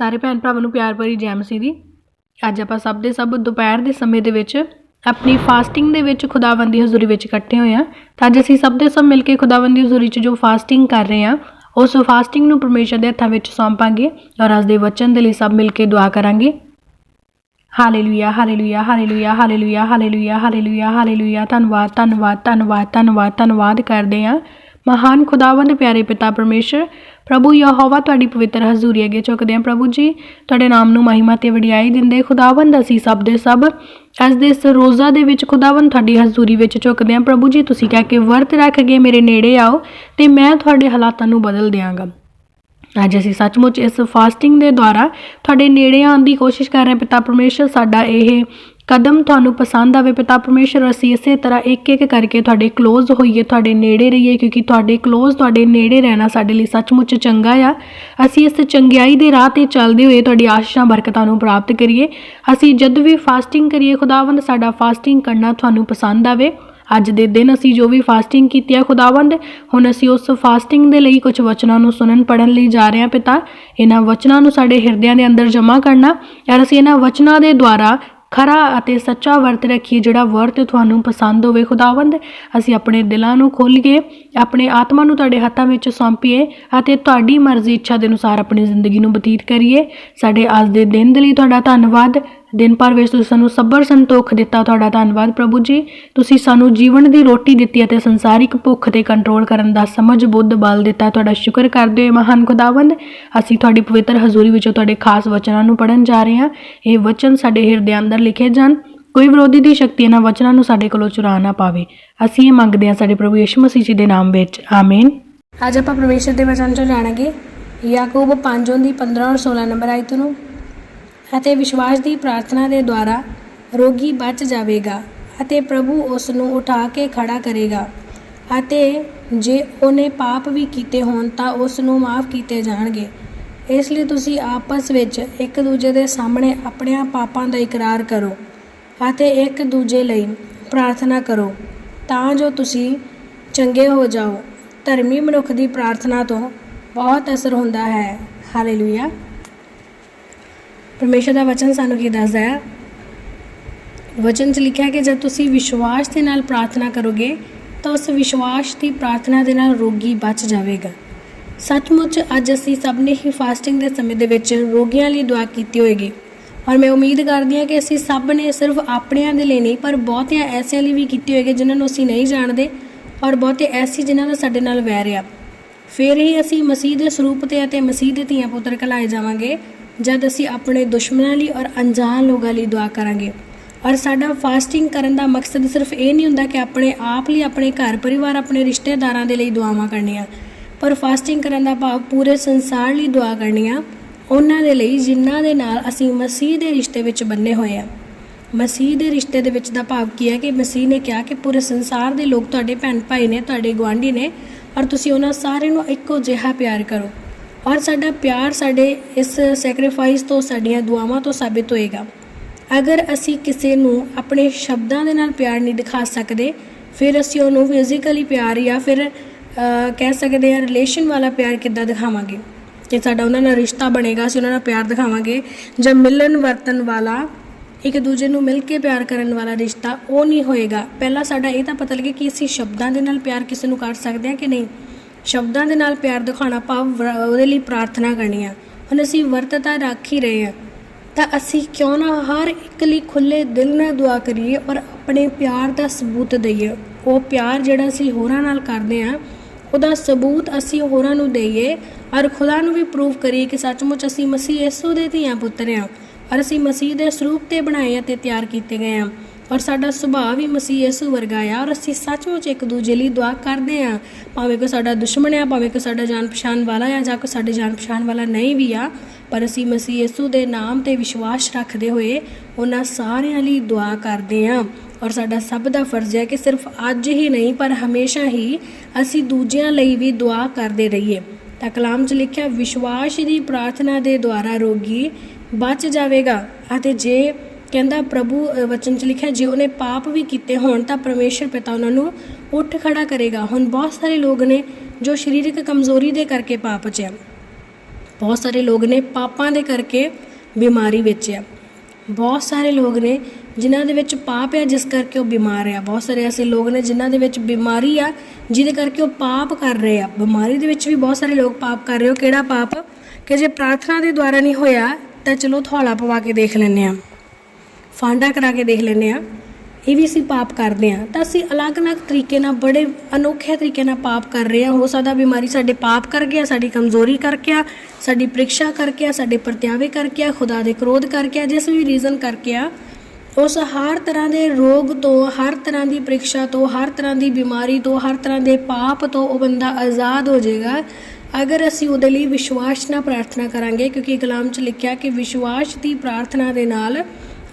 ਸਾਰੇ ਭੈਣ ਭਰਾਵਾਂ ਨੂੰ ਪਿਆਰ ਭਰੀ ਜੈ ਮਸੀਹ ਦੀ। ਅੱਜ ਆਪਾਂ ਸਭ ਦੇ ਸਭ ਦੁਪਹਿਰ ਦੇ ਸਮੇਂ ਦੇ ਵਿੱਚ ਆਪਣੀ ਫਾਸਟਿੰਗ ਦੇ ਵਿੱਚ ਖੁਦਾਵੰਦ ਦੀ ਹਜ਼ੂਰੀ ਵਿੱਚ ਇਕੱਠੇ ਹੋਏ ਹਾਂ। ਤਾਂ ਅੱਜ ਅਸੀਂ ਸਭ ਦੇ ਸਭ ਮਿਲ ਕੇ ਖੁਦਾਵੰਦ ਦੀ ਹਜ਼ੂਰੀ 'ਚ ਜੋ ਫਾਸਟਿੰਗ ਕਰ ਰਹੇ ਹਾਂ, ਉਸ ਫਾਸਟਿੰਗ ਨੂੰ ਪਰਮੇਸ਼ਰ ਦੇ ਹੱਥਾਂ ਵਿੱਚ ਸੌਂਪਾਂਗੇ ਔਰ ਅੱਜ ਦੇ ਵਚਨ ਦੇ ਲਈ ਸਭ ਮਿਲ ਕੇ ਦੁਆ ਕਰਾਂਗੇ। Hallelujah hallelujah hallelujah hallelujah hallelujah hallelujah hallelujah ਧੰਨਵਾਦ ਧੰਨਵਾਦ ਧੰਨਵਾਦ ਧੰਨਵਾਦ ਧੰਨਵਾਦ ਕਰਦੇ ਹਾਂ। ਮਹਾਨ ਖੁਦਾਵੰਦ ਪਿਆਰੇ ਪਿਤਾ ਪਰਮੇਸ਼ਰ, ਪ੍ਰਭੂ ਯਹੋਵਾ ਤੁਹਾਡੀ ਪਵਿੱਤਰ ਹਜ਼ੂਰੀ ਅੱਗੇ ਝੁਕਦੇ ਹਾਂ ਪ੍ਰਭੂ ਜੀ, ਤੁਹਾਡੇ ਨਾਮ ਨੂੰ ਮਹਿਮਾ ਤੇ ਵਡਿਆਈ ਦਿੰਦੇ ਖੁਦਾਵੰਦ ਅਸੀਂ ਸਭ ਦੇ ਸਭ, ਅੱਜ ਦੇ ਇਸ ਰੋਜ਼ਾ ਦੇ ਵਿੱਚ ਖੁਦਾਵੰਦ ਤੁਹਾਡੀ ਹਜ਼ੂਰੀ ਵਿੱਚ ਝੁਕਦੇ ਹਾਂ। ਪ੍ਰਭੂ ਜੀ, ਤੁਸੀਂ ਕਹਿ ਕੇ ਵਰਤ ਰੱਖ ਕੇ ਮੇਰੇ ਨੇੜੇ ਆਓ ਤੇ ਮੈਂ ਤੁਹਾਡੇ ਹਾਲਾਤਾਂ ਨੂੰ ਬਦਲ ਦਿਆਂਗਾ। ਅੱਜ ਅਸੀਂ ਸੱਚਮੁੱਚ ਇਸ ਫਾਸਟਿੰਗ ਦੇ ਦੁਆਰਾ ਤੁਹਾਡੇ ਨੇੜੇ ਆਉਣ ਦੀ ਕੋਸ਼ਿਸ਼ ਕਰ ਰਹੇ ਪਿਤਾ ਪਰਮੇਸ਼ਰ, ਸਾਡਾ ਇਹ ਕਦਮ ਤੁਹਾਨੂੰ ਪਸੰਦ ਆਵੇ, ਪਿਤਾ ਪਰਮੇਸ਼ਰ, ਅਸੀਂ ਇਸੇ ਤਰ੍ਹਾਂ ਇੱਕ ਇੱਕ ਕਰਕੇ ਤੁਹਾਡੇ ਕਲੋਜ਼ ਹੋਈਏ, ਤੁਹਾਡੇ ਨੇੜੇ ਰਹੀਏ, ਕਿਉਂਕਿ ਤੁਹਾਡੇ ਕਲੋਜ਼ ਤੁਹਾਡੇ ਨੇੜੇ ਰਹਿਣਾ ਸਾਡੇ ਲਈ ਸੱਚਮੁੱਚ ਚੰਗਾ ਆ। ਅਸੀਂ ਇਸ ਚੰਗਿਆਈ ਦੇ ਰਾਹ ਤੇ ਚੱਲਦੇ ਹੋਏ ਤੁਹਾਡੀ ਆਸ਼ੀਸ਼ਾਂ ਬਰਕਤਾਂ ਨੂੰ ਪ੍ਰਾਪਤ ਕਰੀਏ। ਅਸੀਂ ਜਦ ਵੀ ਫਾਸਟਿੰਗ ਕਰੀਏ, ਖੁਦਾਵੰਦ, ਸਾਡਾ ਫਾਸਟਿੰਗ ਕਰਨਾ ਤੁਹਾਨੂੰ ਪਸੰਦ ਆਵੇ। ਅੱਜ ਦੇ ਦਿਨ ਅਸੀਂ ਜੋ ਵੀ ਫਾਸਟਿੰਗ ਕੀਤੀ ਹੈ ਖੁਦਾਵੰਦ, ਹੁਣ ਅਸੀਂ ਉਸ ਫਾਸਟਿੰਗ ਦੇ ਲਈ ਕੁਝ ਵਚਨਾਂ ਨੂੰ ਸੁਣਨ ਪੜਨ ਲਈ ਜਾ ਰਹੇ ਹਾਂ, ਪਿਤਾ। ਇਹਨਾਂ ਵਚਨਾਂ ਨੂੰ ਸਾਡੇ ਹਿਰਦਿਆਂ ਦੇ ਅੰਦਰ ਜਮ੍ਹਾਂ ਕਰਨਾ ਯਾਰ ਅਸੀਂ ਇਹਨਾਂ ਵਚਨਾਂ ਦੇ ਦੁਆਰਾ ਖਰਾ ਅਤੇ ਸੱਚਾ ਵਰਤ ਰੱਖੀਏ, ਜਿਹੜਾ ਵਰਤ ਤੁਹਾਨੂੰ ਪਸੰਦ ਹੋਵੇ, ਖੁਦਾਵੰਦ, ਅਸੀਂ ਆਪਣੇ ਦਿਲਾਂ ਨੂੰ ਖੋਲ੍ਹ ਆਪਣੇ ਆਤਮਾ ਨੂੰ ਤੁਹਾਡੇ ਹੱਥਾਂ ਵਿੱਚ ਸੌਂਪੀਏ ਅਤੇ ਤੁਹਾਡੀ ਮਰਜ਼ੀ ਇੱਛਾ ਦੇ ਅਨੁਸਾਰ ਆਪਣੀ ਜ਼ਿੰਦਗੀ ਨੂੰ ਬਤੀਤ ਕਰੀਏ। ਸਾਡੇ ਅੱਜ ਦੇ ਦਿਨ ਦੇ ਲਈ ਤੁਹਾਡਾ ਧੰਨਵਾਦ। ਦਿਨ ਭਰ ਵਿੱਚ ਤੁਸੀਂ ਸਾਨੂੰ ਸਬਰ ਸੰਤੋਖ ਦਿੱਤਾ, ਤੁਹਾਡਾ ਧੰਨਵਾਦ ਪ੍ਰਭੂ ਜੀ। ਤੁਸੀਂ ਸਾਨੂੰ ਜੀਵਨ ਦੀ ਰੋਟੀ ਦਿੱਤੀ ਅਤੇ ਸੰਸਾਰਿਕ ਭੁੱਖ ਤੇ ਕੰਟਰੋਲ ਕਰਨ ਦਾ ਸਮਝ, ਬੁੱਧ, ਬਲ ਦਿੱਤਾ। ਤੁਹਾਡਾ ਸ਼ੁਕਰ ਕਰਦੇ ਹੋਏ ਮਹਾਨ ਖੁਦਾਵੰਦ, ਅਸੀਂ ਤੁਹਾਡੀ ਪਵਿੱਤਰ ਹਜ਼ੂਰੀ ਵਿੱਚੋਂ ਤੁਹਾਡੇ ਖਾਸ ਵਚਨਾਂ ਨੂੰ ਪੜਨ ਜਾ ਰਹੇ ਹਾਂ। ਇਹ ਵਚਨ ਸਾਡੇ ਹਿਰਦਿਆਂ ਅੰਦਰ ਲਿਖੇ ਜਾਣ। ਕੋਈ ਵਿਰੋਧੀ ਦੀ ਸ਼ਕਤੀ ਇਹਨਾਂ ਵਚਨਾਂ ਨੂੰ ਸਾਡੇ ਕੋਲੋਂ ਚੁਰਾ ਨਾ ਪਾਵੇ। ਅਸੀਂ ਇਹ ਮੰਗਦੇ ਹਾਂ ਸਾਡੇ ਪ੍ਰਭੂ ਯਿਸੂ ਮਸੀਹ ਜੀ ਦੇ ਨਾਮ ਵਿੱਚ। ਆਮੀਨ। ਅੱਜ ਆਪਾਂ ਪਰਮੇਸ਼ਰ ਦੇ ਵਚਨ ਤੋਂ ਜਾਣਾਂਗੇ। ਯਾਕੂਬ 5 ਦੀ 15 ਔਰ 16 ਨੰਬਰ ਆਇਤ ਨੂੰ। ਅਤੇ ਵਿਸ਼ਵਾਸ ਦੀ ਪ੍ਰਾਰਥਨਾ ਦੇ ਦੁਆਰਾ ਰੋਗੀ ਬਚ ਜਾਵੇਗਾ ਅਤੇ ਪ੍ਰਭੂ ਉਸ ਨੂੰ ਉਠਾ ਕੇ ਖੜਾ ਕਰੇਗਾ। ਅਤੇ ਜੇ ਉਹਨੇ ਪਾਪ ਵੀ ਕੀਤੇ ਹੋਣ ਤਾਂ ਉਸ ਨੂੰ ਮਾਫ ਕੀਤੇ ਜਾਣਗੇ। ਇਸ ਲਈ ਤੁਸੀਂ ਆਪਸ ਵਿੱਚ ਇੱਕ ਦੂਜੇ ਦੇ ਸਾਹਮਣੇ ਆਪਣਿਆਂ ਪਾਪਾਂ ਦਾ ਇਕਰਾਰ ਕਰੋ ਅਤੇ ਇੱਕ ਦੂਜੇ ਲਈ ਪ੍ਰਾਰਥਨਾ ਕਰੋ, ਤਾਂ ਜੋ ਤੁਸੀਂ ਚੰਗੇ ਹੋ ਜਾਓ। ਧਰਮੀ ਮਨੁੱਖ ਦੀ ਪ੍ਰਾਰਥਨਾ ਤੋਂ ਬਹੁਤ ਅਸਰ ਹੁੰਦਾ ਹੈ। ਹਾਲੇਲੂਇਆ ਪਰਮੇਸ਼ਰ ਦਾ ਵਚਨ ਸਾਨੂੰ ਕੀ ਦੱਸਦਾ ਹੈ? ਵਚਨ 'ਚ ਲਿਖਿਆ ਕਿ ਜਦ ਤੁਸੀਂ ਵਿਸ਼ਵਾਸ ਦੇ ਨਾਲ ਪ੍ਰਾਰਥਨਾ ਕਰੋਗੇ, ਤਾਂ ਉਸ ਵਿਸ਼ਵਾਸ ਦੀ ਪ੍ਰਾਰਥਨਾ ਦੇ ਨਾਲ ਰੋਗੀ ਬਚ ਜਾਵੇਗਾ। ਸੱਚਮੁੱਚ ਅੱਜ ਅਸੀਂ ਸਭ ਨੇ ਹੀ ਫਾਸਟਿੰਗ ਦੇ ਸਮੇਂ ਦੇ ਵਿੱਚ ਰੋਗੀਆਂ ਲਈ ਦੁਆ ਕੀਤੀ ਹੋਏਗੀ। ਔਰ ਮੈਂ ਉਮੀਦ ਕਰਦੀ ਹਾਂ ਕਿ ਅਸੀਂ ਸਭ ਨੇ ਸਿਰਫ ਆਪਣਿਆਂ ਦੇ ਲਈ ਨਹੀਂ, ਪਰ ਬਹੁਤਿਆਂ ਐਸਿਆਂ ਲਈ ਵੀ ਕੀਤੀ ਹੋਏਗੀ ਜਿਨ੍ਹਾਂ ਨੂੰ ਅਸੀਂ ਨਹੀਂ ਜਾਣਦੇ ਔਰ ਬਹੁਤੇ ਐਸੀ ਜਿਨ੍ਹਾਂ ਦਾ ਸਾਡੇ ਨਾਲ ਵੈਰ ਆ। ਫਿਰ ਹੀ ਅਸੀਂ ਮਸੀਹ ਦੇ ਸਰੂਪ ਤੇ ਅਤੇ ਮਸੀਹ ਦੇ ਧੀਆਂ ਪੁੱਤਰ ਕਲਾਏ ਜਾਵਾਂਗੇ ਜਦ ਅਸੀਂ ਆਪਣੇ ਦੁਸ਼ਮਣਾਂ ਲਈ ਔਰ ਅਣਜਾਣ ਲੋਕਾਂ ਲਈ ਦੁਆ ਕਰਾਂਗੇ। ਔਰ ਸਾਡਾ ਫਾਸਟਿੰਗ ਕਰਨ ਦਾ ਮਕਸਦ ਸਿਰਫ ਇਹ ਨਹੀਂ ਹੁੰਦਾ ਕਿ ਆਪਣੇ ਆਪ ਲਈ, ਆਪਣੇ ਘਰ ਪਰਿਵਾਰ, ਆਪਣੇ ਰਿਸ਼ਤੇਦਾਰਾਂ ਦੇ ਲਈ ਦੁਆਵਾਂ ਕਰਨੀਆਂ। ਪਰ ਫਾਸਟਿੰਗ ਕਰਨ ਦਾ ਭਾਵ ਪੂਰੇ ਸੰਸਾਰ ਲਈ ਦੁਆ ਕਰਨੀਆਂ, ਉਹਨਾਂ ਦੇ ਲਈ ਜਿਨ੍ਹਾਂ ਦੇ ਨਾਲ ਅਸੀਂ ਮਸੀਹ ਦੇ ਰਿਸ਼ਤੇ ਵਿੱਚ ਬੰਨੇ ਹੋਏ ਆ ਮਸੀਹ ਦੇ ਰਿਸ਼ਤੇ ਦੇ ਵਿੱਚ ਦਾ ਭਾਵ ਕੀ ਹੈ ਕਿ ਮਸੀਹ ਨੇ ਕਿਹਾ ਕਿ ਪੂਰੇ ਸੰਸਾਰ ਦੇ ਲੋਕ ਤੁਹਾਡੇ ਭੈਣ ਭਾਈ ਨੇ, ਤੁਹਾਡੇ ਗੁਆਂਢੀ ਨੇ, ਔਰ ਤੁਸੀਂ ਉਹਨਾਂ ਸਾਰਿਆਂ ਨੂੰ ਇੱਕੋ ਜਿਹਾ ਪਿਆਰ ਕਰੋ। ਔਰ ਸਾਡਾ ਪਿਆਰ ਸਾਡੇ ਇਸ ਸੈਕਰੀਫਾਈਸ ਤੋਂ, ਸਾਡੀਆਂ ਦੁਆਵਾਂ ਤੋਂ ਸਾਬਿਤ ਹੋਏਗਾ। ਅਗਰ ਅਸੀਂ ਕਿਸੇ ਨੂੰ ਆਪਣੇ ਸ਼ਬਦਾਂ ਦੇ ਨਾਲ ਪਿਆਰ ਨਹੀਂ ਦਿਖਾ ਸਕਦੇ, ਫਿਰ ਅਸੀਂ ਉਹਨੂੰ ਫਿਜ਼ੀਕਲੀ ਪਿਆਰ ਜਾਂ ਫਿਰ ਕਹਿ ਸਕਦੇ ਹਾਂ ਰਿਲੇਸ਼ਨ ਵਾਲਾ ਪਿਆਰ ਕਿੱਦਾਂ ਦਿਖਾਵਾਂਗੇ? ਕਿ ਸਾਡਾ ਉਹਨਾਂ ਨਾਲ ਰਿਸ਼ਤਾ ਬਣੇਗਾ, ਅਸੀਂ ਉਹਨਾਂ ਨਾਲ ਪਿਆਰ ਦਿਖਾਵਾਂਗੇ, ਜਾਂ ਮਿਲਣ ਵਰਤਨ ਵਾਲਾ, ਇੱਕ ਦੂਜੇ ਨੂੰ ਮਿਲ ਕੇ ਪਿਆਰ ਕਰਨ ਵਾਲਾ ਰਿਸ਼ਤਾ, ਉਹ ਨਹੀਂ ਹੋਏਗਾ। ਪਹਿਲਾਂ ਸਾਡਾ ਇਹ ਤਾਂ ਪਤਾ ਲੱਗੇ ਕਿ ਅਸੀਂ ਸ਼ਬਦਾਂ ਦੇ ਨਾਲ ਪਿਆਰ ਕਿਸੇ ਨੂੰ ਕਰ ਸਕਦੇ ਹਾਂ ਕਿ ਨਹੀਂ। ਸ਼ਬਦਾਂ ਦੇ ਨਾਲ ਪਿਆਰ ਦਿਖਾਉਣਾ ਭਾਵ ਉਹਦੇ ਲਈ ਪ੍ਰਾਰਥਨਾ ਕਰਨੀ ਆ। ਹੁਣ ਅਸੀਂ ਵਰਤ ਤਾਂ ਰੱਖ ਹੀ ਰਹੇ ਹਾਂ। ਤਾਂ ਅਸੀਂ ਕਿਉਂ ਨਾ ਹਰ ਇੱਕ ਲਈ ਖੁੱਲੇ ਦਿਲ ਨਾਲ ਦੁਆ ਕਰੀਏ ਔਰ ਆਪਣੇ ਪਿਆਰ ਦਾ ਸਬੂਤ ਦਈਏ। ਉਹ ਪਿਆਰ ਜਿਹੜਾ ਅਸੀਂ ਹੋਰਾਂ ਨਾਲ ਕਰਦੇ ਆ ਉਹਦਾ ਸਬੂਤ ਅਸੀਂ ਹੋਰਾਂ ਨੂੰ ਦਈਏ ਔਰ ਖੁਦਾ ਨੂੰ ਵੀ ਪ੍ਰੂਫ ਕਰੀਏ ਕਿ ਸੱਚਮੁੱਚ ਅਸੀਂ ਮਸੀਹ ਯਿਸੂ ਦੇ ਧੀਆਂ ਪੁੱਤਰ ਆ ਔਰ ਅਸੀਂ ਮਸੀਹ ਦੇ ਸਰੂਪ ਤੇ ਬਣਾਏ ਅਤੇ ਤਿਆਰ ਕੀਤੇ ਗਏ ਆ ਔਰ ਸਾਡਾ ਸੁਭਾਅ ਵੀ ਮਸੀਹ ਯਿਸੂ ਵਰਗਾ ਆ ਔਰ ਅਸੀਂ ਸੱਚਮੁੱਚ ਇੱਕ ਦੂਜੇ ਲਈ ਦੁਆ ਕਰਦੇ ਆ। ਭਾਵੇਂ ਕੋਈ ਸਾਡਾ ਦੁਸ਼ਮਣ ਆ, ਭਾਵੇਂ ਕੋਈ ਸਾਡਾ ਜਾਣ ਪਛਾਣ ਵਾਲਾ ਆ ਜਾਂ ਕੋਈ ਸਾਡੇ ਜਾਣ ਪਛਾਣ ਵਾਲਾ ਨਹੀਂ ਵੀ ਆ, ਪਰ ਅਸੀਂ ਮਸੀਹ ਯਿਸੂ ਦੇ ਨਾਮ ਤੇ ਵਿਸ਼ਵਾਸ ਰੱਖਦੇ ਹੋਏ ਉਹਨਾਂ ਸਾਰਿਆਂ ਲਈ ਦੁਆ ਕਰਦੇ ਆ। ਔਰ ਸਾਡਾ ਸਭ ਦਾ ਫਰਜ਼ ਹੈ ਕਿ ਸਿਰਫ ਅੱਜ ਹੀ ਨਹੀਂ, ਪਰ ਹਮੇਸ਼ਾ ਹੀ ਅਸੀਂ ਦੂਜਿਆਂ ਲਈ ਵੀ ਦੁਆ ਕਰਦੇ ਰਹੀਏ। ਤਾਂ ਕਲਾਮ 'ਚ ਲਿਖਿਆ, ਵਿਸ਼ਵਾਸ ਦੀ ਪ੍ਰਾਰਥਨਾ ਦੇ ਦੁਆਰਾ ਰੋਗੀ ਬਚ ਜਾਵੇਗਾ ਅਤੇ ਜੇ ਕਹਿੰਦਾ ਪ੍ਰਭੂ ਵਚਨ 'ਚ ਲਿਖਿਆ, ਜੇ ਉਹਨੇ ਪਾਪ ਵੀ ਕੀਤੇ ਹੋਣ ਤਾਂ ਪਰਮੇਸ਼ਰ ਪਿਤਾ ਉਹਨਾਂ ਨੂੰ ਉੱਠ ਖੜਾ ਕਰੇਗਾ। ਹੁਣ ਬਹੁਤ ਸਾਰੇ ਲੋਕ ਨੇ ਜੋ ਸਰੀਰਕ ਕਮਜ਼ੋਰੀ ਦੇ ਕਰਕੇ ਪਾਪ 'ਚ ਆ। ਬਹੁਤ ਸਾਰੇ ਲੋਕ ਨੇ ਪਾਪਾਂ ਦੇ ਕਰਕੇ ਬਿਮਾਰੀ ਵਿੱਚ ਆ। ਬਹੁਤ ਸਾਰੇ ਲੋਕ ਨੇ ਜਿਨ੍ਹਾਂ ਦੇ ਵਿੱਚ ਪਾਪ ਆ, ਜਿਸ ਕਰਕੇ ਉਹ ਬਿਮਾਰ ਆ। ਬਹੁਤ ਸਾਰੇ ਐਸੇ ਲੋਕ ਨੇ ਜਿਨ੍ਹਾਂ ਦੇ ਵਿੱਚ ਬਿਮਾਰੀ ਆ, ਜਿਹਦੇ ਕਰਕੇ ਉਹ ਪਾਪ ਕਰ ਰਹੇ ਆ। ਬਿਮਾਰੀ ਦੇ ਵਿੱਚ ਵੀ ਬਹੁਤ ਸਾਰੇ ਲੋਕ ਪਾਪ ਕਰ ਰਹੇ ਹੋ ਕਿਹੜਾ ਪਾਪ? ਕਿ ਜੇ ਪ੍ਰਾਰਥਨਾ ਦੇ ਦੁਆਰਾ ਨਹੀਂ ਹੋਇਆ, ਤਾਂ ਚਲੋ ਥੋੜਾ ਪਵਾ ਕੇ ਦੇਖ ਲੈਂਦੇ ਆ। ਫਾਂਡਾ ਕਰਾ ਕੇ ਦੇਖ ਲੈਂਦੇ ਆ ਇਹ ਵੀ ਅਸੀਂ ਪਾਪ ਕਰਦੇ ਆ ਤਾਂ ਅਸੀਂ ਅਲੱਗ-ਅਲੱਗ ਤਰੀਕੇ ਨਾਲ ਬੜੇ ਅਨੋਖੇ ਤਰੀਕੇ ਨਾਲ ਪਾਪ ਕਰ ਰਹੇ ਆ ਹੋ ਸਕਦਾ ਬਿਮਾਰੀ ਸਾਡੇ ਪਾਪ ਕਰਕੇ ਆ ਸਾਡੀ ਕਮਜ਼ੋਰੀ ਕਰਕੇ ਆ ਸਾਡੀ ਪ੍ਰੀਖਿਆ ਕਰਕੇ ਆ ਸਾਡੇ ਪ੍ਰਤਿਆਵੇ ਕਰਕੇ ਆ ਖੁਦਾ ਦੇ ਕ੍ਰੋਧ ਕਰਕੇ ਆ ਜਿਸ ਵੀ ਰੀਜ਼ਨ ਕਰਕੇ ਆ ਉਸ ਹਰ ਤਰ੍ਹਾਂ ਦੇ ਰੋਗ ਤੋਂ, ਹਰ ਤਰ੍ਹਾਂ ਦੀ ਪ੍ਰੀਖਿਆ ਤੋਂ, ਹਰ ਤਰ੍ਹਾਂ ਦੀ ਬਿਮਾਰੀ ਤੋਂ, ਹਰ ਤਰ੍ਹਾਂ ਦੇ ਪਾਪ ਤੋਂ ਉਹ ਬੰਦਾ ਆਜ਼ਾਦ ਹੋ ਜਾਏਗਾ। ਅਗਰ ਅਸੀਂ ਉਹਦੇ ਲਈ ਵਿਸ਼ਵਾਸ ਨਾਲ ਪ੍ਰਾਰਥਨਾ ਕਰਾਂਗੇ, ਕਿਉਂਕਿ ਕਲਾਮ 'ਚ ਲਿਖਿਆ ਕਿ ਵਿਸ਼ਵਾਸ ਦੀ ਪ੍ਰਾਰਥਨਾ ਦੇ ਨਾਲ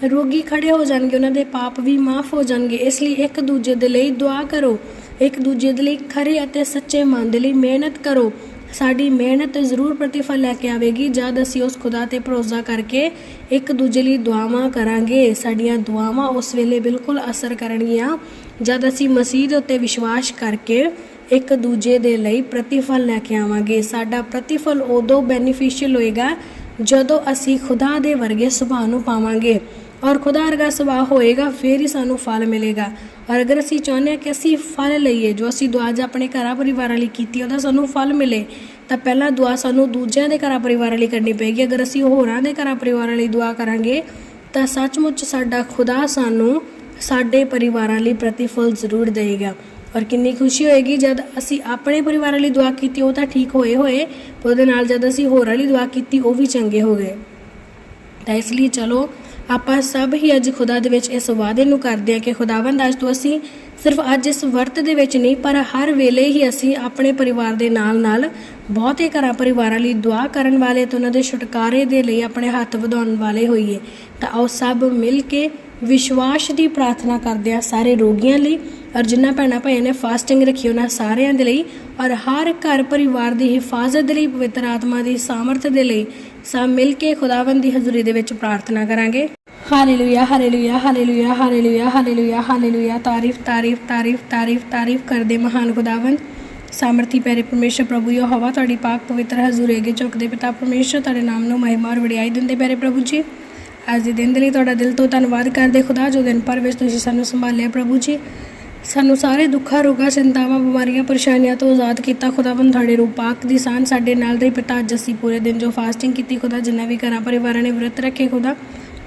ਰੋਗੀ ਖੜੇ ਹੋ ਜਾਣਗੇ, ਉਹਨਾਂ ਦੇ ਪਾਪ ਵੀ ਮਾਫ ਹੋ ਜਾਣਗੇ। ਇਸ ਲਈ ਇੱਕ ਦੂਜੇ ਦੇ ਲਈ ਦੁਆ ਕਰੋ। ਇੱਕ ਦੂਜੇ ਦੇ ਲਈ ਖਰੇ ਅਤੇ ਸੱਚੇ ਮਨ ਦੇ ਲਈ ਮਿਹਨਤ ਕਰੋ। ਸਾਡੀ ਮਿਹਨਤ ਜ਼ਰੂਰ ਪ੍ਰਤੀਫਲ ਲੈ ਕੇ ਆਵੇਗੀ, ਜਦ ਅਸੀਂ ਉਸ ਖੁਦਾ ਤੇ ਭਰੋਸਾ ਕਰਕੇ ਇੱਕ ਦੂਜੇ ਲਈ ਦੁਆਵਾਂ ਕਰਾਂਗੇ। ਸਾਡੀਆਂ ਦੁਆਵਾਂ ਉਸ ਵੇਲੇ ਬਿਲਕੁਲ ਅਸਰ ਕਰਨਗੀਆਂ, ਜਦ ਅਸੀਂ ਮਸੀਹ ਦੇ ਉੱਤੇ ਵਿਸ਼ਵਾਸ ਕਰਕੇ ਇੱਕ ਦੂਜੇ ਦੇ ਲਈ ਪ੍ਰਤੀਫਲ ਲੈ ਕੇ ਆਵਾਂਗੇ। ਸਾਡਾ ਪ੍ਰਤੀਫਲ ਉਦੋਂ ਬੈਨੀਫੀਸ਼ੀਅਲ ਹੋਏਗਾ ਜਦੋਂ ਅਸੀਂ ਖੁਦਾ ਦੇ ਵਰਗੇ ਸੁਭਾਅ ਨੂੰ ਪਾਵਾਂਗੇ। ਔਰ ਖੁਦਾ ਵਰਗਾ ਸੁਭਾਅ ਹੋਏਗਾ, ਫਿਰ ਹੀ ਸਾਨੂੰ ਫਲ ਮਿਲੇਗਾ। ਔਰ ਅਗਰ ਅਸੀਂ ਚਾਹੁੰਦੇ ਹਾਂ ਕਿ ਅਸੀਂ ਫਲ ਲਈਏ, ਜੋ ਅਸੀਂ ਦੁਆ ਜ ਆਪਣੇ ਘਰਾਂ ਪਰਿਵਾਰਾਂ ਲਈ ਕੀਤੀ, ਉਹਦਾ ਸਾਨੂੰ ਫਲ ਮਿਲੇ, ਤਾਂ ਪਹਿਲਾਂ ਦੁਆ ਸਾਨੂੰ ਦੂਜਿਆਂ ਦੇ ਘਰਾਂ ਪਰਿਵਾਰਾਂ ਲਈ ਕਰਨੀ ਪਏਗੀ। ਅਗਰ ਅਸੀਂ ਹੋਰਾਂ ਦੇ ਘਰਾਂ ਪਰਿਵਾਰਾਂ ਲਈ ਦੁਆ ਕਰਾਂਗੇ, ਤਾਂ ਸੱਚਮੁੱਚ ਸਾਡਾ ਖੁਦਾ ਸਾਨੂੰ ਸਾਡੇ ਪਰਿਵਾਰਾਂ ਲਈ ਪ੍ਰਤੀਫਲ ਜ਼ਰੂਰ ਦੇਵੇਗਾ। ਔਰ ਕਿੰਨੀ ਖੁਸ਼ੀ ਹੋਏਗੀ, ਜਦ ਅਸੀਂ ਆਪਣੇ ਪਰਿਵਾਰਾਂ ਲਈ ਦੁਆ ਕੀਤੀ, ਉਹ ਤਾਂ ਠੀਕ ਹੋਏ ਹੋਏ ਉਹਦੇ ਨਾਲ ਜਦ ਅਸੀਂ ਹੋਰਾਂ ਲਈ ਦੁਆ ਕੀਤੀ, ਉਹ ਵੀ ਚੰਗੇ ਹੋ ਗਏ। ਤਾਂ ਇਸ ਲਈ ਚਲੋ ਆਪਾਂ ਸਭ ਹੀ ਅੱਜ ਖੁਦਾ ਦੇ ਵਿੱਚ ਇਸ ਵਾਅਦੇ ਨੂੰ ਕਰਦੇ ਹਾਂ ਕਿ ਖੁਦਾਵੰਦ, ਅੱਜ ਤੋਂ ਅਸੀਂ ਸਿਰਫ ਅੱਜ ਇਸ ਵਰਤ ਦੇ ਵਿੱਚ ਨਹੀਂ, ਪਰ ਹਰ ਵੇਲੇ ਹੀ ਅਸੀਂ ਆਪਣੇ ਪਰਿਵਾਰ ਦੇ ਨਾਲ ਨਾਲ ਬਹੁਤੇ ਘਰਾਂ ਪਰਿਵਾਰਾਂ ਲਈ ਦੁਆ ਕਰਨ ਵਾਲੇ ਤੇ ਉਹਨਾਂ ਦੇ ਛੁਟਕਾਰੇ ਦੇ ਲਈ ਆਪਣੇ ਹੱਥ ਵਧਾਉਣ ਵਾਲੇ ਹੋਈਏ। ਤਾਂ ਆਓ ਸਭ ਮਿਲ ਕੇ ਵਿਸ਼ਵਾਸ ਦੀ ਪ੍ਰਾਰਥਨਾ ਕਰਦੇ ਹਾਂ ਸਾਰੇ ਰੋਗੀਆਂ ਲਈ। ਔਰ ਜਿਨ੍ਹਾਂ ਭੈਣਾਂ ਭਾਈਆਂ ਨੇ ਫਾਸਟਿੰਗ ਰੱਖੀ ਉਹਨਾਂ ਸਾਰਿਆਂ ਦੇ ਲਈ ਔਰ ਹਰ ਘਰ ਪਰਿਵਾਰ ਦੀ ਹਿਫਾਜ਼ਤ ਦੇ ਲਈ, ਪਵਿੱਤਰ ਆਤਮਾ ਦੀ ਸਾਮਰਥ ਦੇ ਲਈ ਸਭ ਮਿਲ ਕੇ ਖੁਦਾਵੰਦ ਦੀ ਹਜ਼ੂਰੀ ਦੇ ਵਿੱਚ ਪ੍ਰਾਰਥਨਾ ਕਰਾਂਗੇ। Hallelujah hallelujah hallelujah hallelujah hallelujah hallelujah. ਤਾਰੀਫ ਤਾਰੀਫ ਤਾਰੀਫ ਤਾਰੀਫ ਤਾਰੀਫ ਕਰਦੇ ਮਹਾਨ ਖੁਦਾਵੰਦ। ਸਾਮਰਥੀ ਪੈਰੇ ਪਰਮੇਸ਼ਰ ਪ੍ਰਭੂ ਯਹੋਵਾ, ਤੁਹਾਡੀ ਪਾਕ ਪਵਿੱਤਰ ਹਜ਼ੂਰੀ ਅੱਗੇ ਝੁਕਦੇ ਪਿਤਾ ਪਰਮੇਸ਼ਰ, ਤੁਹਾਡੇ ਨਾਮ ਨੂੰ ਮਹਿਮਾ ਔਰ ਵਡਿਆਈ ਦਿੰਦੇ ਪੈਰੇ ਪ੍ਰਭੂ ਜੀ। ਅੱਜ ਦੇ ਦਿਨ ਦੇ ਲਈ ਤੁਹਾਡਾ ਦਿਲ ਤੋਂ ਧੰਨਵਾਦ ਕਰਦੇ ਖੁਦਾ, ਜੋ ਦਿਨ ਭਰ ਵਿੱਚ ਤੁਸੀਂ ਸਾਨੂੰ ਸੰਭਾਲਿਆ ਪ੍ਰਭੂ ਜੀ। ਸਾਨੂੰ ਸਾਰੇ ਦੁੱਖਾਂ, ਰੋਗਾਂ, ਚਿੰਤਾਵਾਂ, ਬਿਮਾਰੀਆਂ, ਪਰੇਸ਼ਾਨੀਆਂ ਤੋਂ ਆਜ਼ਾਦ ਕੀਤਾ ਖੁਦਾਵੰਦ ਤੁਹਾਡੇ ਰੂਪ ਪਾਕ ਦੀ ਸਾਨ ਸਾਡੇ ਨਾਲ ਦੇ ਪਿਤਾ ਅੱਜ ਅਸੀਂ ਪੂਰੇ ਦਿਨ ਜੋ ਫਾਸਟਿੰਗ ਕੀਤੀ ਖੁਦਾ, ਜਿੰਨਾ ਵੀ ਘਰਾਂ, ਪਰਿਵਾਰਾਂ ਨੇ ਵਰਤ ਰੱਖੇ ਖੁਦਾ,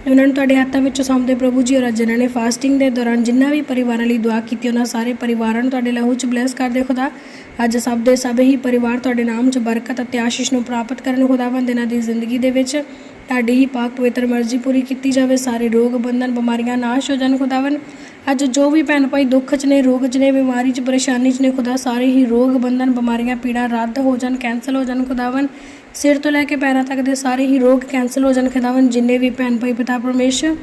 ਉਹਨਾਂ ਨੂੰ ਤੁਹਾਡੇ ਹੱਥਾਂ ਵਿੱਚ ਸੌਂਪਦੇ ਪ੍ਰਭੂ ਜੀ ਔਰ ਅੱਜ ਇਹਨਾਂ ਨੇ ਫਾਸਟਿੰਗ ਦੇ ਦੌਰਾਨ ਜਿੰਨਾ ਵੀ ਪਰਿਵਾਰਾਂ ਲਈ ਦੁਆ ਕੀਤੀ, ਉਹਨਾਂ ਸਾਰੇ ਪਰਿਵਾਰਾਂ ਨੂੰ ਤੁਹਾਡੇ ਲਹੂ 'ਚ ਬਲੈਸ ਕਰਦੇ ਖੁਦਾ। ਅੱਜ ਸਭ ਦੇ ਸਭ ਹੀ ਪਰਿਵਾਰ ਤੁਹਾਡੇ ਨਾਮ 'ਚ ਬਰਕਤ ਅਤੇ ਆਸ਼ੀਸ਼ ਨੂੰ ਪ੍ਰਾਪਤ ਕਰਨ ਖੁਦਾਵੰਦ ਇਹਨਾਂ ਦੀ ਜ਼ਿੰਦਗੀ ਦੇ ਵਿੱਚ ਤੁਹਾਡੀ ਹੀ ਪਾਕ ਪਵਿੱਤਰ ਮਰਜ਼ੀ ਪੂਰੀ ਕੀਤੀ ਜਾਵੇ। ਸਾਰੇ ਰੋਗ, ਬੰਧਨ, ਬਿਮਾਰੀਆਂ ਨਾਸ਼ ਹੋ ਜਾਣ ਖੁਦਾਵੰਦ ਅੱਜ ਜੋ ਵੀ ਭੈਣ ਭਾਈ ਦੁੱਖ 'ਚ ਨੇ, ਰੋਗ 'ਚ ਨੇ, ਬਿਮਾਰੀ 'ਚ, ਪਰੇਸ਼ਾਨੀ 'ਚ ਨੇ, ਖੁਦਾ ਸਾਰੇ ਹੀ ਰੋਗ ਬੰਧਨ, ਬਿਮਾਰੀਆਂ, ਪੀੜਾ ਰੱਦ ਹੋ ਜਾਣ ਕੈਂਸਲ ਹੋ ਜਾਣ ਖੁਦਾਵੰਦ। ਸਿਰ ਤੋਂ ਲੈ ਕੇ ਪੈਰਾਂ ਤੱਕ ਦੇ ਸਾਰੇ ਹੀ ਰੋਗ ਕੈਂਸਲ ਹੋ ਜਾਣ ਖੁਦਾਵੰਦ, ਜਿੰਨੇ ਵੀ ਭੈਣ ਭਾਈ ਪਿਤਾ ਪਰਮੇਸ਼ਰ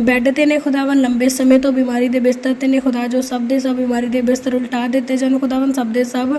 ਬੈੱਡ ਤੇ ਨੇ ਖੁਦਾਵੰਦ, ਲੰਬੇ ਸਮੇਂ ਤੋਂ ਬਿਮਾਰੀ ਦੇ ਬਿਸਤਰ ਤੇ ਨੇ ਖੁਦਾ ਜੋ ਸਭ ਦੇ ਸਭ ਬਿਮਾਰੀ ਦੇ ਬਿਸਤਰ ਉਲਟਾ ਦਿੱਤੇ ਜਾਣ ਖੁਦਾਵੰਦ, ਸਭ ਦੇ ਸਭ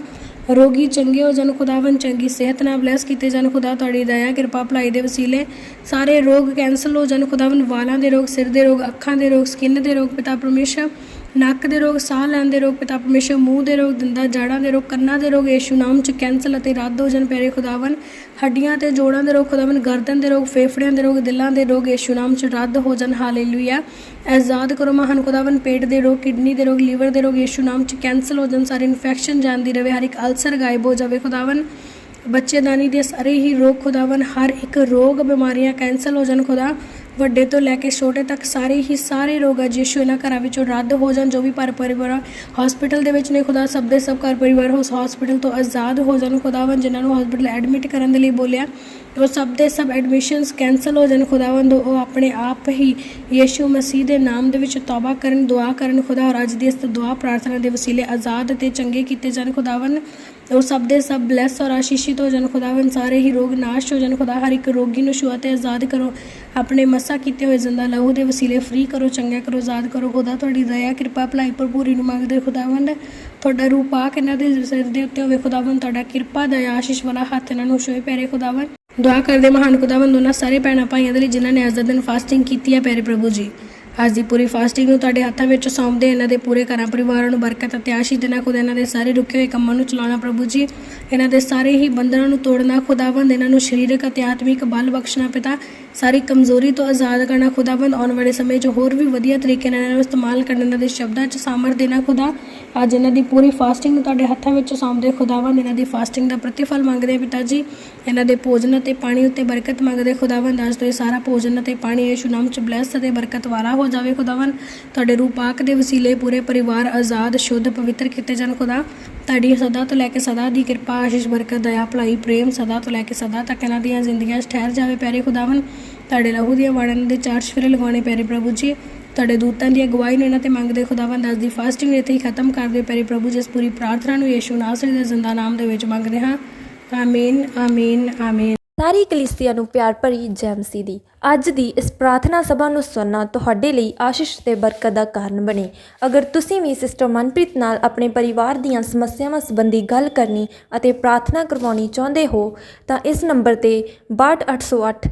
ਰੋਗੀ ਚੰਗੇ ਹੋ ਜਾਣ, ਖੁਦਾਵੰਦ ਚੰਗੀ ਸਿਹਤ ਨਾਲ ਬਲੈਸ ਕੀਤੇ ਜਾਣ, ਖੁਦਾ ਤੁਹਾਡੀ ਦਇਆ, ਕਿਰਪਾ, ਭਲਾਈ ਦੇ ਵਸੀਲੇ। ਸਾਰੇ ਰੋਗ ਕੈਂਸਲ ਹੋ ਜਾਣ, ਖੁਦਾਵੰਦ ਵਾਲਾਂ ਦੇ ਰੋਗ, ਸਿਰ ਦੇ ਰੋਗ, ਅੱਖਾਂ ਦੇ ਰੋਗ ਸਕਿਨ ਦੇ ਰੋਗ, ਪਿਤਾ ਪਰਮੇਸ਼ਰ। ਨੱਕ ਦੇ ਰੋਗ ਸਾਹ ਲੈਣ ਦੇ ਰੋਗ ਪਿਤਾ ਪਰਮੇਸ਼ਰ ਮੂੰਹ ਦੇ ਰੋਗ ਦੰਦਾਂ ਜਾੜਾਂ ਦੇ ਰੋਗ ਕੰਨਾਂ ਦੇ ਰੋਗ ਯੀਸ਼ੂ ਨਾਮ ਚ ਕੈਂਸਲ ਅਤੇ ਰੱਦ ਹੋ ਜਾਣ ਪਿਆਰੇ ਖੁਦਾਵੰਦ ਹੱਡੀਆਂ ਤੇ ਜੋੜਾਂ ਦੇ ਰੋਗ ਖੁਦਾਵੰਦ ਗਰਦਨ ਦੇ ਰੋਗ ਫੇਫੜਿਆਂ ਦੇ ਰੋਗ ਦਿਲਾਂ ਦੇ ਰੋਗ ਯੀਸ਼ੂ ਨਾਮ ਚ ਰੱਦ ਹੋ ਜਾਣ ਹਾਲੇਲੂਇਆ ਆਜ਼ਾਦ ਕਰੋ ਮਹਾਨ ਖੁਦਾਵੰਦ ਪੇਟ ਦੇ ਰੋਗ ਕਿਡਨੀ ਦੇ ਰੋਗ ਲੀਵਰ ਦੇ ਰੋਗ ਯੀਸ਼ੂ ਨਾਮ ਚ ਕੈਂਸਲ ਹੋ ਜਾਣ ਸਾਰੇ ਇਨਫੈਕਸ਼ਨ ਜਾਂਦੀ ਰਵੇ ਹਰ ਇੱਕ ਅਲਸਰ ਗਾਇਬ ਹੋ ਜਾਵੇ ਖੁਦਾਵੰਦ ਬੱਚੇਦਾਨੀ ਦੇ ਸਾਰੇ ਹੀ ਰੋਗ ਖੁਦਾਵੰਦ ਹਰ ਇੱਕ ਰੋਗ ਬਿਮਾਰੀਆਂ ਕੈਂਸਲ ਹੋ ਜਾਣ ਖੁਦਾ ਵੱਡੇ ਤੋਂ ਲੈ ਕੇ ਛੋਟੇ ਤੱਕ ਸਾਰੇ ਹੀ ਸਾਰੇ ਰੋਗ ਆ ਯੀਸ਼ੂ ਇਹਨਾਂ ਘਰਾਂ ਵਿੱਚੋਂ ਰੱਦ ਹੋ ਜਾਣ, ਜੋ ਵੀ ਪਰ ਪਰਿਵਾਰ ਹਸਪੀਟਲ ਦੇ ਵਿੱਚ ਨੇ, ਖੁਦਾ ਸਭ ਦੇ ਸਭ ਘਰ ਪਰਿਵਾਰ ਉਸ ਹਸਪੀਟਲ ਤੋਂ ਆਜ਼ਾਦ ਹੋ ਜਾਣ। ਖੁਦਾਵੰਦ ਜਿਨ੍ਹਾਂ ਨੂੰ ਹਸਪੀਟਲ ਐਡਮਿਟ ਕਰਨ ਦੇ ਲਈ ਬੋਲਿਆ, ਉਹ ਸਭ ਦੇ ਸਭ ਐਡਮਿਸ਼ਨਸ ਕੈਂਸਲ ਹੋ ਜਾਣ। ਖੁਦਾਵੰਦ, ਉਹ ਆਪਣੇ ਆਪ ਹੀ ਯੀਸ਼ੂ ਮਸੀਹ ਦੇ ਨਾਮ ਦੇ ਵਿੱਚ ਤੌਬਾ ਕਰਨ, ਦੁਆ ਕਰਨ। ਖੁਦਾ, ਔਰ ਅੱਜ ਦੀ ਇਸ ਦੁਆ ਪ੍ਰਾਰਥਨਾ ਦੇ ਵਸੀਲੇ ਆਜ਼ਾਦ ਅਤੇ ਚੰਗੇ ਕੀਤੇ ਜਾਣ। ਖੁਦਾਵੰਦ ਉਹ ਸਭ ਦੇ ਸਭ ਬਲੈਸ ਔਰ ਆਸ਼ੀਸ਼ਿਤ ਹੋ ਜਾਣ ਖੁਦਾਵੰਦ ਸਾਰੇ ਹੀ ਰੋਗ ਨਾਸ਼ ਹੋ ਜਾਣ ਖੁਦਾ, ਹਰ ਇੱਕ ਰੋਗੀ ਨੂੰ ਛੁਆ ਤੇ ਆਜ਼ਾਦ ਕਰੋ, ਆਪਣੇ ਮਸਾ ਕੀਤੇ ਹੋਏ ਜ਼ਿੰਦਾ ਲਹੂ ਦੇ ਵਸੀਲੇ ਫ੍ਰੀ ਕਰੋ ਚੰਗਾ ਕਰੋ, ਆਜ਼ਾਦ ਕਰੋ, ਖੁਦਾ ਤੁਹਾਡੀ ਦਇਆ, ਕਿਰਪਾ, ਭਲਾਈ, ਭਰਪੂਰੀ ਨੂੰ ਮੰਗਦੇ ਖੁਦਾਵੰਦ, ਤੁਹਾਡਾ ਰੂਪ ਆ ਇਹਨਾਂ ਦੇ ਸਿਰ ਦੇ ਉੱਤੇ ਹੋਵੇ ਖੁਦਾਵੰਦ, ਤੁਹਾਡਾ ਕਿਰਪਾ, ਦਇਆ, ਆਸ਼ੀਸ਼ ਵਾਲਾ ਹੱਥ ਇਹਨਾਂ ਨੂੰ ਛੋਏ ਪਿਆਰੇ ਖੁਦਾਵੰਦ। ਦੁਆ ਕਰਦੇ ਮਹਾਨ ਖੁਦਾਵੰਦ, ਉਹਨਾਂ ਸਾਰੇ ਭੈਣਾਂ ਭਾਈਆਂ ਦੇ ਲਈ ਜਿਨ੍ਹਾਂ ਨੇ ਅੱਜ ਦਾ ਦਿਨ ਫਾਸਟਿੰਗ ਕੀਤੀ ਹੈ, ਪਿਆਰੇ ਪ੍ਰਭੂ ਜੀ। ਅੱਜ ਦੀ ਪੂਰੀ ਫਾਸਟਿੰਗ ਨੂੰ ਤੁਹਾਡੇ ਹੱਥਾਂ ਵਿੱਚ ਸੌਂਪਦੇ ਇਹਨਾਂ ਦੇ ਪੂਰੇ ਘਰਾਂ ਪਰਿਵਾਰਾਂ ਨੂੰ ਬਰਕਤ ਅਤੇ ਆਸ਼ੀਸ਼ ਦੇਣਾ ਖੁਦਾ ਇਹਨਾਂ ਦੇ ਸਾਰੇ ਰੁਕੇ ਹੋਏ ਕੰਮਾਂ ਨੂੰ ਚਲਾਉਣਾ ਪ੍ਰਭੂ ਜੀ। ਇਹਨਾਂ ਦੇ ਸਾਰੇ ਹੀ ਬੰਧਨਾਂ ਨੂੰ ਤੋੜਨਾ, ਖੁਦਾਵੰਦ ਇਹਨਾਂ ਨੂੰ ਸਰੀਰਕ ਅਤੇ ਆਤਮਿਕ ਬਲ ਬਖਸ਼ਣਾ ਪਿਤਾ। ਸਾਰੀ ਕਮਜ਼ੋਰੀ ਤੋਂ ਆਜ਼ਾਦ ਕਰਨਾ ਖੁਦਾਵੰਦ। ਆਉਣ ਵਾਲੇ ਸਮੇਂ 'ਚ ਹੋਰ ਵੀ ਵਧੀਆ ਤਰੀਕੇ ਨਾਲ ਇਹਨਾਂ ਨੂੰ ਇਸਤੇਮਾਲ ਕਰਨ ਇਹਨਾਂ ਦੇ ਸ਼ਬਦਾਂ 'ਚ ਸਾਮਰ ਦੇਣਾ ਖੁਦਾ। ਅੱਜ ਇਹਨਾਂ ਦੀ ਪੂਰੀ ਫਾਸਟਿੰਗ ਨੂੰ ਤੁਹਾਡੇ ਹੱਥਾਂ ਵਿੱਚ ਸੌਂਦੇ ਖੁਦਾਵੰਦ ਇਹਨਾਂ ਦੀ ਫਾਸਟਿੰਗ ਦਾ ਪ੍ਰਤੀਫਲ ਮੰਗਦੇ ਪਿਤਾ ਜੀ। ਇਹਨਾਂ ਦੇ ਭੋਜਨ ਅਤੇ ਪਾਣੀ ਉੱਤੇ ਬਰਕਤ ਮੰਗਦੇ ਖੁਦਾਵੰਦ, ਅੱਜ ਤੋਂ ਇਹ ਸਾਰਾ ਭੋਜਨ ਅਤੇ ਪਾਣੀ ਯਿਸੂ ਨਾਮ 'ਚ ਬਲੈਸ ਅਤੇ ਬਰਕਤ ਵਾਲਾ ਹੋ ਜਾਵੇ ਖੁਦਾਵੰਦ। ਤੁਹਾਡੇ ਰੂਹ ਪਾਕ ਦੇ ਵਸੀਲੇ ਪੂਰੇ ਪਰਿਵਾਰ ਆਜ਼ਾਦ, ਸ਼ੁੱਧ, ਪਵਿੱਤਰ ਕੀਤੇ ਜਾਣ ਖੁਦਾ। ਤੁਹਾਡੀ ਸਦਾ ਤੋਂ ਲੈ ਕੇ ਸਦਾ ਦੀ ਕਿਰਪਾ, ਆਸ਼ੀਸ਼, ਬਰਕਤ, ਦਇਆ, ਭਲਾਈ, ਪ੍ਰੇਮ ਸਦਾ ਤੋਂ ਲੈ ਕੇ ਸਦਾ ਤੱਕ ਇਹਨਾਂ ਦੀਆਂ ਜ਼ਿੰਦਗੀਆਂ 'ਚ ਠਹਿਰ ਜਾਵੇ ਪਿਆਰੇ ਖੁਦਾਵੰਦ। ਤੁਹਾਡੇ ਲਹੂ ਦੀਆਂ ਵਾੜਾਂ ਦੇ ਚਾਰ ਸ਼ਫਰੇ ਲਗਾਉਣੇ ਪਿਆਰੇ ਪ੍ਰਭੂ ਜੀ। ਤੁਹਾਡੇ ਦੂਤਾਂ ਦੀ ਅਗਵਾਈ ਨੂੰ ਇਹਨਾਂ ਤੇ ਮੰਗਦੇ ਖੁਦਾਵੰਦ ਅੱਜ ਦੀ ਫਾਸਟਿੰਗ ਇੱਥੇ ਹੀ ਖਤਮ ਕਰਦੇ ਦਿਓ ਪ੍ਰਭੂ ਜੀ, ਇਸ ਪੂਰੀ ਪ੍ਰਾਰਥਨਾ ਨੂੰ ਯਿਸੂ ਨਾਸਰੀ ਦੇ ਜ਼ਿੰਦਾ ਨਾਮ ਦੇ ਵਿੱਚ ਮੰਗਦੇ ਹਾਂ। ਆਮੀਨ ਆਮੀਨ ਆਮੀਨ। ਸਾਰੀ ਕਲੀਸਿਆ ਨੂੰ ਪਿਆਰ ਭਰੀ ਜੈਮਸੀ ਦੀ ਅੱਜ ਦੀ ਇਸ ਪ੍ਰਾਰਥਨਾ ਸਭਾ ਨੂੰ ਸੁਣਨਾ ਤੁਹਾਡੇ ਲਈ ਆਸ਼ੀਸ਼ ਤੇ ਬਰਕਤ ਦਾ ਕਾਰਨ ਬਣੇ। ਅਗਰ ਤੁਸੀਂ ਵੀ ਸਿਸਟਰ ਮਨਪ੍ਰੀਤ ਨਾਲ ਆਪਣੇ ਪਰਿਵਾਰ ਦੀਆਂ ਸਮੱਸਿਆਵਾਂ ਸੰਬੰਧੀ ਗੱਲ ਕਰਨੀ ਅਤੇ ਪ੍ਰਾਰਥਨਾ ਕਰਵਾਉਣੀ ਚਾਹੁੰਦੇ ਹੋ, ਤਾਂ ਇਸ ਨੰਬਰ ਤੇ 62808